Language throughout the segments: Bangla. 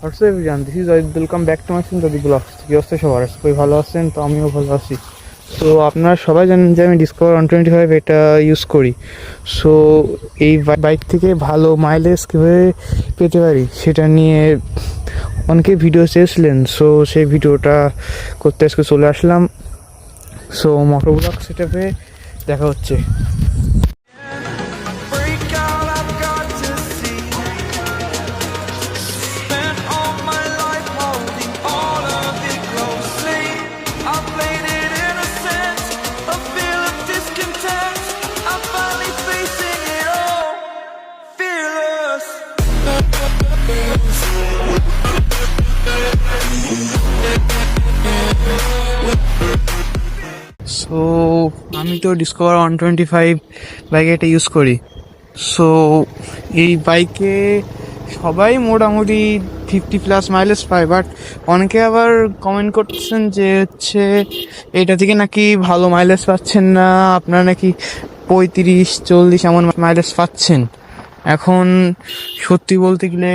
What's up everyone this is Ajit welcome back to my সিন্দাদি vlogs কি অবস্থা সবার? করি ভালো আছেন, তো আমিও ভালো আছি। তো আপনারা সবাই জানেন যে আমি ডিসকভার ওয়ান টোয়েন্টি ফাইভ এটা ইউজ করি। সো এই বাইক থেকে ভালো মাইলেজ কীভাবে পেতে পারি, সেটা নিয়ে অনেকে ভিডিও চেয়েছিলেন। সো সেই ভিডিওটা করতে আজকে চলে আসলাম। সো মোটর ব্লগ সেটাপে দেখা হচ্ছে। সো আমি তো Discover one twenty five bike এটা ইউজ করি। সো এই বাইকে সবাই মোটামুটি ফিফটি প্লাস মাইলেজ পায় বাট অনেকে আবার কমেন্ট করছেন যে হচ্ছে, এটা থেকে নাকি ভালো মাইলেজ পাচ্ছেন না, আপনারা নাকি পঁয়ত্রিশ, চল্লিশ এমন মাইলেজ পাচ্ছেন। এখন সত্যি বলতে গেলে,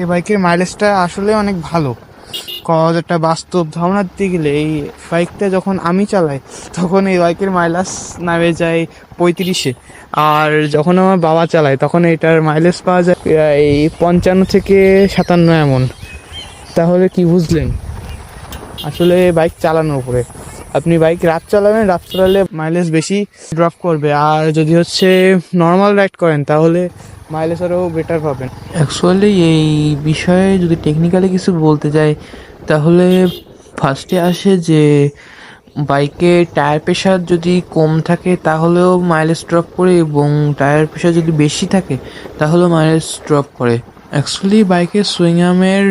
এই বাইকের মাইলেজটা আসলে অনেক ভালো। কজ একটা বাস্তব ধারণা দিতে গেলে এই বাইকটা যখন আমি চালাই, তখন এই বাইকের মাইলেজ নামে যায় পঁয়ত্রিশে। আর যখন আমার বাবা চালায়, তখন এটার মাইলেজ পাওয়া যায় এই পঞ্চান্ন থেকে সাতান্ন এমন। তাহলে কি বুঝলেন? আসলে বাইক চালানোর উপরে। আপনি বাইক রাত চালাবেন, রাত চালালে মাইলেজ বেশি ড্রপ করবে। আর যদি হচ্ছে নর্মাল রাইড করেন, তাহলে মাইলেজ আরও বেটার পাবেন। অ্যাকচুয়ালি এই বিষয়ে যদি টেকনিক্যালি কিছু বলতে যাই তাহলে ফার্স্টে আসে যে, বাইকে টায়ার প্রেশার যদি কম থাকে, তাহলেও মাইলেজ ড্রপ করে এবং টায়ার প্রেশার যদি বেশি থাকে, তাহলেও মাইলেজ ড্রপ করে। অ্যাকচুয়ালি বাইকের সুইংয়ামের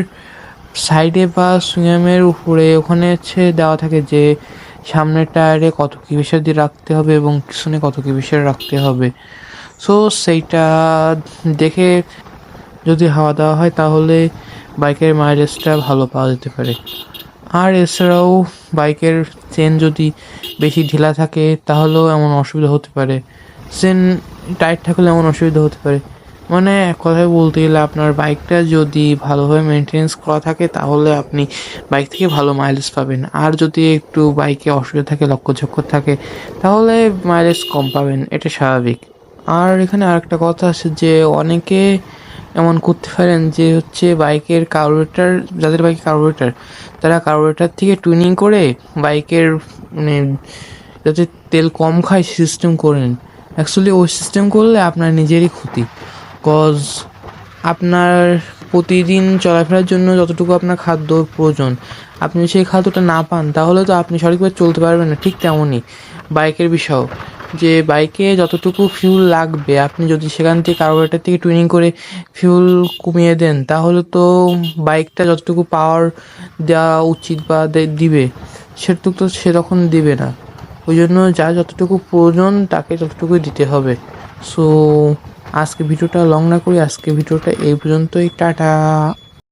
সাইডে বা সুইংয়ামের উপরে ওখানে হচ্ছে দেওয়া থাকে যে, সামনের টায়ারে কত কি প্রেশার দিয়ে রাখতে হবে এবং পিছনে কত কি প্রেশার রাখতে হবে। সো সেইটা দেখে যদি হাওয়া দেওয়া হয়, তাহলে বাইকের মাইলেজটা ভালো পাওয়া যেতে পারে। আর এছাড়াও বাইকের চেন যদি বেশি ঢিলা থাকে, তাহলেও এমন অসুবিধা হতে পারে। চেন টাইট থাকলে এমন অসুবিধা হতে পারে। মানে এক কথায় বলতে গেলে আপনার বাইকটা যদি ভালোভাবে মেনটেন্স করা থাকে, তাহলে আপনি বাইক থেকে ভালো মাইলেজ পাবেন। আর যদি একটু বাইকে অসুবিধা থাকে লক্ষ্যঝক্কর থাকে, তাহলে মাইলেজ কম পাবেন। এটা স্বাভাবিক। আর এখানে আরেকটা কথা আছে যে, অনেকে এমন করতে পারেন যে হচ্ছে বাইকের কার্বোরেটার যাদের বাইকে কার্বোরেটার তারা কার্বোরেটার থেকে টুইনিং করে বাইকের মানে যাতে তেল কম খায় সিস্টেম করেন অ্যাকচুয়ালি ওই সিস্টেম করলে আপনার নিজেরই ক্ষতি। কজ আপনার প্রতিদিন চলাফেরার জন্য যতটুকু আপনার খাদ্য প্রয়োজন, আপনি সেই খাদ্যটা না পান, তাহলে তো আপনি সঠিকভাবে চলতে পারবেন না, ঠিক তেমনই। বাইকের বিষয় যে বাইকে যতটুকু ফিউল লাগবে, আপনি যদি সেখান থেকে কার্বোরেটার থেকে টুইনিং করে ফিউল কমিয়ে দেন, তাহলে তো বাইকটা যতটুকু পাওয়ার দেওয়া উচিত বা দিবে, সেটুকু তো সে তখন দিবে না। ওই জন্য যা যতটুকু প্রয়োজন, তাকে ততটুকুই দিতে হবে। সো আজকে ভিডিওটা লং না করি আজকে ভিডিওটা এই পর্যন্তই, টাটা।